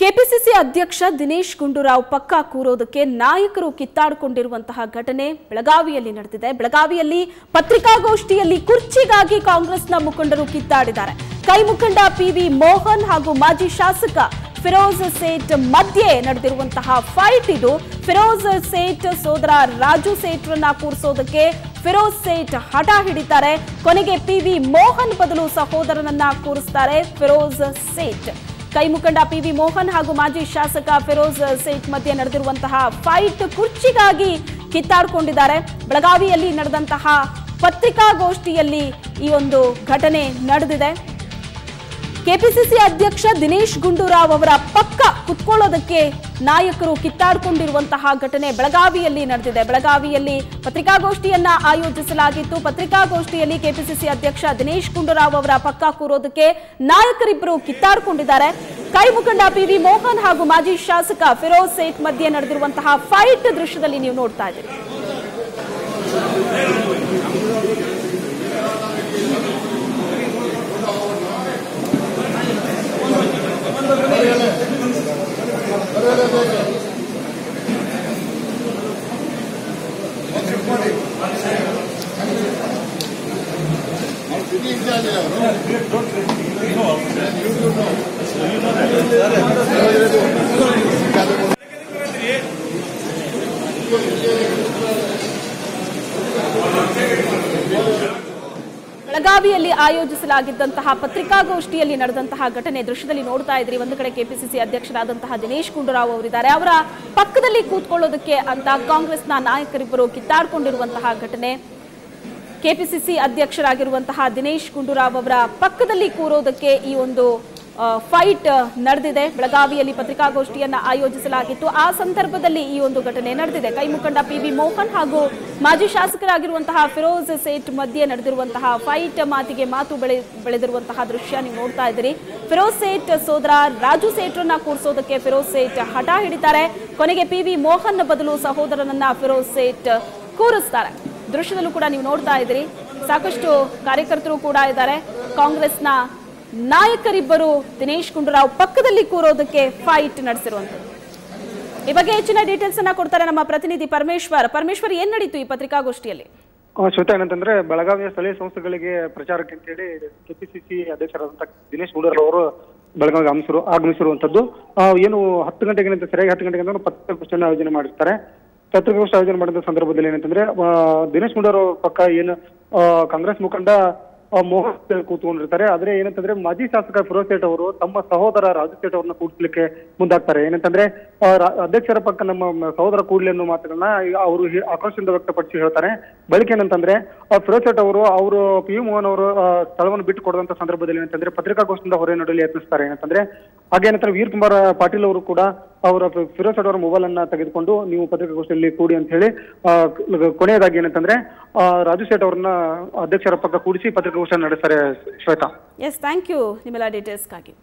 KPCC ಅಧ್ಯಕ್ಷ ದಿನೇಶ್ ಗುಂಡೂರಾವ್ ಪಕ್ಕ ಕೂರೋದಕ್ಕೆ ನಾಯಕರು ಕಿತ್ತಾಡಿಕೊಂಡಿರುವಂತಹ ಘಟನೆ ಬೆಳಗಾವಿಯಲ್ಲಿ ನಡೆದಿದೆ. ಬೆಳಗಾವಿಯಲ್ಲಿ ಪತ್ರಿಕಾಗೋಷ್ಠಿಯಲ್ಲಿ ಕುರ್ಚಿಗಾಗಿ ಕಾಂಗ್ರೆಸ್ನ ಮುಖಂಡರು ಕಿತ್ತಾಡಿದ್ದಾರೆ. ಕೈ ಮುಖಂಡ ಪಿವಿ ಮೋಹನ್ ಹಾಗೂ ಮಾಜಿ ಶಾಸಕ ಫಿರೋಜ್ ಸೇಠ್ ಮಧ್ಯೆ ನಡೆದಿರುವಂತಹ ಫೈಟ್ ಇದು. ಫಿರೋಜ್ ಸೇಠ್ ಸೋದರ ರಾಜು ಸೇಠ್ರನ್ನ ಕೂರಿಸೋದಕ್ಕೆ ಫಿರೋಜ್ ಸೇಠ್ ಹಠ ಹಿಡಿತಾರೆ. ಕೊನೆಗೆ ಪಿವಿ ಮೋಹನ್ ಬದಲು ಸಹೋದರನನ್ನ ಕೂರಿಸ್ತಾರೆ ಫಿರೋಜ್ ಸೇಠ್. ಕೈ ಮುಖಂಡ ಪಿವಿ ಮೋಹನ್ ಹಾಗೂ ಮಾಜಿ ಶಾಸಕ ಫಿರೋಜ್ ಸೇಠ್ ಮಧ್ಯೆ ನಡೆದಿರುವಂತಹ ಫೈಟ್ ಕುರ್ಚಿಗಾಗಿ ಕಿತ್ತಾಡಿಕೊಂಡಿದ್ದಾರೆ. ಬೆಳಗಾವಿಯಲ್ಲಿ ನಡೆದಂತಹ ಪತ್ರಿಕಾಗೋಷ್ಠಿಯಲ್ಲಿ ಈ ಒಂದು ಘಟನೆ ನಡೆದಿದೆ. ಕೆಪಿಸಿಸಿ ಅಧ್ಯಕ್ಷ ದಿನೇಶ್ ಗುಂಡೂರಾವ್ ಅವರ ಪಕ್ಕ ಕುತ್ಕೊಳ್ಳೋದಕ್ಕೆ ನಾಯಕರು ಕಿತ್ತಾಡಿಕೊಂಡಿರುವಂತಹ ಘಟನೆ ಬೆಳಗಾವಿಯಲ್ಲಿ ನಡೆದಿದೆ. ಬೆಳಗಾವಿಯಲ್ಲಿ ಪತ್ರಿಕಾಗೋಷ್ಠಿಯನ್ನ ಆಯೋಜಿಸಲಾಗಿತ್ತು. ಪತ್ರಿಕಾಗೋಷ್ಠಿಯಲ್ಲಿ ಕೆಪಿಸಿಸಿ ಅಧ್ಯಕ್ಷ ದಿನೇಶ್ ಗುಂಡೂರಾವ್ ಅವರ ಪಕ್ಕ ಕೂರೋದಕ್ಕೆ ನಾಯಕರಿಬ್ಬರು ಕಿತ್ತಾಡಿಕೊಂಡಿದ್ದಾರೆ. ಕೈ ಮುಖಂಡ ಪಿವಿ ಮೋಹನ್ ಹಾಗೂ ಮಾಜಿ ಶಾಸಕ ಫಿರೋಜ್ ಸೇಠ್ ಮಧ್ಯೆ ನಡೆದಿರುವಂತಹ ಫೈಟ್ ದೃಶ್ಯದಲ್ಲಿ ನೀವು ನೋಡ್ತಾ ಇದ್ದೀರಿ. ಬೆಳಗಾವಿಯಲ್ಲಿ ಆಯೋಜಿಸಲಾಗಿದ್ದಂತಹ ಪತ್ರಿಕಾಗೋಷ್ಠಿಯಲ್ಲಿ ನಡೆದಂತಹ ಘಟನೆ ದೃಶ್ಯದಲ್ಲಿ ನೋಡ್ತಾ ಇದ್ರಿ. ಒಂದು ಕಡೆ ಕೆಪಿಸಿಸಿ ಅಧ್ಯಕ್ಷರಾದಂತಹ ದಿನೇಶ್ ಗುಂಡೂರಾವ್ ಅವರಿದ್ದಾರೆ. ಅವರ ಪಕ್ಕದಲ್ಲಿ ಕೂತ್ಕೊಳ್ಳೋದಕ್ಕೆ ಅಂತ ಕಾಂಗ್ರೆಸ್ನ ನಾಯಕರಿಬ್ಬರು ಕಿತ್ತಾಡಿಕೊಂಡಿರುವಂತಹ ಘಟನೆ. ಕೆಪಿಸಿಸಿ ಅಧ್ಯಕ್ಷರಾಗಿರುವಂತಹ ದಿನೇಶ್ ಗುಂಡೂರಾವ್ ಅವರ ಪಕ್ಕದಲ್ಲಿ ಕೂರೋದಕ್ಕೆ ಈ ಒಂದು ಫೈಟ್ ನಡೆದಿದೆ. ಬೆಳಗಾವಿಯಲ್ಲಿ ಪತ್ರಿಕಾಗೋಷ್ಠಿಯನ್ನು ಆಯೋಜಿಸಲಾಗಿತ್ತು. ಆ ಸಂದರ್ಭದಲ್ಲಿ ಈ ಒಂದು ಘಟನೆ ನಡೆದಿದೆ. ಕೈ ಮುಖಂಡ ಪಿ ವಿ ಮೋಹನ್ ಹಾಗೂ ಮಾಜಿ ಶಾಸಕರಾಗಿರುವಂತಹ ಫಿರೋಜ್ ಸೇಠ್ ಮಧ್ಯೆ ನಡೆದಿರುವಂತಹ ಫೈಟ್ ಮಾತಿಗೆ ಮಾತು ಬೆಳೆ, ಬೆಳೆದಿರುವಂತಹ ದೃಶ್ಯ ನೀವು ನೋಡ್ತಾ ಇದ್ದೀರಿ. ಫಿರೋಜ್ ಸೇಠ್ ಸೋದರ ರಾಜು ಸೇಠ್ರನ್ನ ಕೂರಿಸೋದಕ್ಕೆ ಫಿರೋಜ್ ಸೇಠ್ ಹಠ ಹಿಡಿತಾರೆ. ಕೊನೆಗೆ ಪಿ ವಿ ಮೋಹನ್ ಬದಲು ಸಹೋದರನನ್ನ ಫಿರೋಜ್ ಸೇಠ್ ಕೂರಿಸ್ತಾರೆ. ದೃಶ್ಯದಲ್ಲೂ ಕೂಡ ನೀವು ನೋಡ್ತಾ ಇದ್ದೀರಿ. ಸಾಕಷ್ಟು ಕಾರ್ಯಕರ್ತರು ಕೂಡ ಇದ್ದಾರೆ. ಕಾಂಗ್ರೆಸ್ನ ನಾಯಕರಿಬ್ಬರು ದಿನೇಶ್ ಗುಂಡೂರಾವ್ ಪಕ್ಕದಲ್ಲಿ ಕೂರೋದಕ್ಕೆ ಫೈಟ್ ನಡೆಸಿರುವಂತದ್ದು ಈ ಬಗ್ಗೆ ಹೆಚ್ಚಿನ ಡೀಟೇಲ್ಸ್ ಅನ್ನ ಕೊಡ್ತಾರೆ ನಮ್ಮ ಪ್ರತಿನಿಧಿ ಪರಮೇಶ್ವರ್. ಪರಮೇಶ್ವರ್, ಏನ್ ನಡೀತು ಈ ಪತ್ರಿಕಾಗೋಷ್ಠಿಯಲ್ಲಿ? ಶ್ವೇತಾ ಏನಂತಂದ್ರೆ ಬೆಳಗಾವಿಯ ಸ್ಥಳೀಯ ಸಂಸ್ಥೆಗಳಿಗೆ ಪ್ರಚಾರಕ್ಕೆ ಅಂತೇಳಿ ಕೆಪಿಸಿಸಿ ಅಧ್ಯಕ್ಷರಾದಂತ ದಿನೇಶ್ ಗುಂಡೂರಾವ್ ಅವರು ಬೆಳಗಾವಿಗೆ ಆಗಮಿಸಿರು, ಆಗಮಿಸಿರುವಂತದ್ದು. ಏನು ಹತ್ತು ಗಂಟೆಗೆ ಏನಂತ ಸರಿಯಾಗಿ ಹತ್ತು ಗಂಟೆಗೆ ಅಂತ ಪತ್ರಿಕಾಗೋಷ್ಠಿಯನ್ನು ಆಯೋಜನೆ ಮಾಡಿರ್ತಾರೆ. ಪತ್ರಿಕಾಗೋಷ್ಠಿ ಆಯೋಜನೆ ಮಾಡಿದ ಸಂದರ್ಭದಲ್ಲಿ ಏನಂತಂದ್ರೆ ದಿನೇಶ್ ಗುಂಡೂರಾವ್ ಅವರ ಪಕ್ಕ ಏನು ಕಾಂಗ್ರೆಸ್ ಮುಖಂಡ ಮೋಹನ್ ಕೂತ್ಕೊಂಡಿರ್ತಾರೆ. ಆದ್ರೆ ಏನಂತಂದ್ರೆ, ಮಾಜಿ ಶಾಸಕ ಫಿರೋಜ್ ಸೇಠ್ ಅವರು ತಮ್ಮ ಸಹೋದರ ರಾಜು ಸೇಠ್ ಅವರನ್ನ ಕೂಡಿಸ್ಲಿಕ್ಕೆ ಮುಂದಾಗ್ತಾರೆ. ಏನಂತಂದ್ರೆ ಅಧ್ಯಕ್ಷರ ಪಕ್ಕ ನಮ್ಮ ಸಹೋದರ ಕೂಡ್ಲಿ ಅನ್ನೋ ಮಾತುಗಳನ್ನ ಅವರು ಆಕ್ರೋಶದಿಂದ ವ್ಯಕ್ತಪಡಿಸಿ ಹೇಳ್ತಾರೆ. ಬಳಿಕ ಏನಂತಂದ್ರೆ ಫಿರೋಜ್ ಸೇಠ್ ಅವರು ಅವರು ಪಿ ಯು ಮೋಹನ್ ಅವರು ಸ್ಥಳವನ್ನು ಬಿಟ್ಟು ಕೊಡುವಂತ ಸಂದರ್ಭದಲ್ಲಿ ಏನಂತಂದ್ರೆ, ಪತ್ರಿಕಾಗೋಷ್ಠಿಯಿಂದ ಹೊರ ನಡೆಯಲು ಯತ್ನಿಸ್ತಾರೆ. ಏನಂತಂದ್ರೆ ಹಾಗೆ ನಂತರ ವೀರ್ ಕುಮಾರ್ ಪಾಟೀಲ್ ಅವರು ಕೂಡ ಅವರ ಫಿರೋಸ್ ಅವರ ಮೊಬೈಲ್ ಅನ್ನ ತೆಗೆದುಕೊಂಡು ನೀವು ಪತ್ರಿಕಾಗೋಷ್ಠಿಯಲ್ಲಿ ಕೂಡಿ ಅಂತ ಹೇಳಿ ಕೊನೆಯದಾಗಿ ಏನಂತಂದ್ರೆ ರಾಜು ಶೇಟ್ ಅವರನ್ನ ಅಧ್ಯಕ್ಷರ ಪಕ್ಕ ಕೂಡಿಸಿ ಪತ್ರಿಕಾಗೋಷ್ಠಿ ನಡೆಸ್ತಾರೆ ಶ್ವೇತಾ. ಎಸ್ ಥ್ಯಾಂಕ್ ಯು ನಿಮ್ಮೆಲ್ಲ ಡೀಟೇಲ್ಸ್ಗಾಗಿ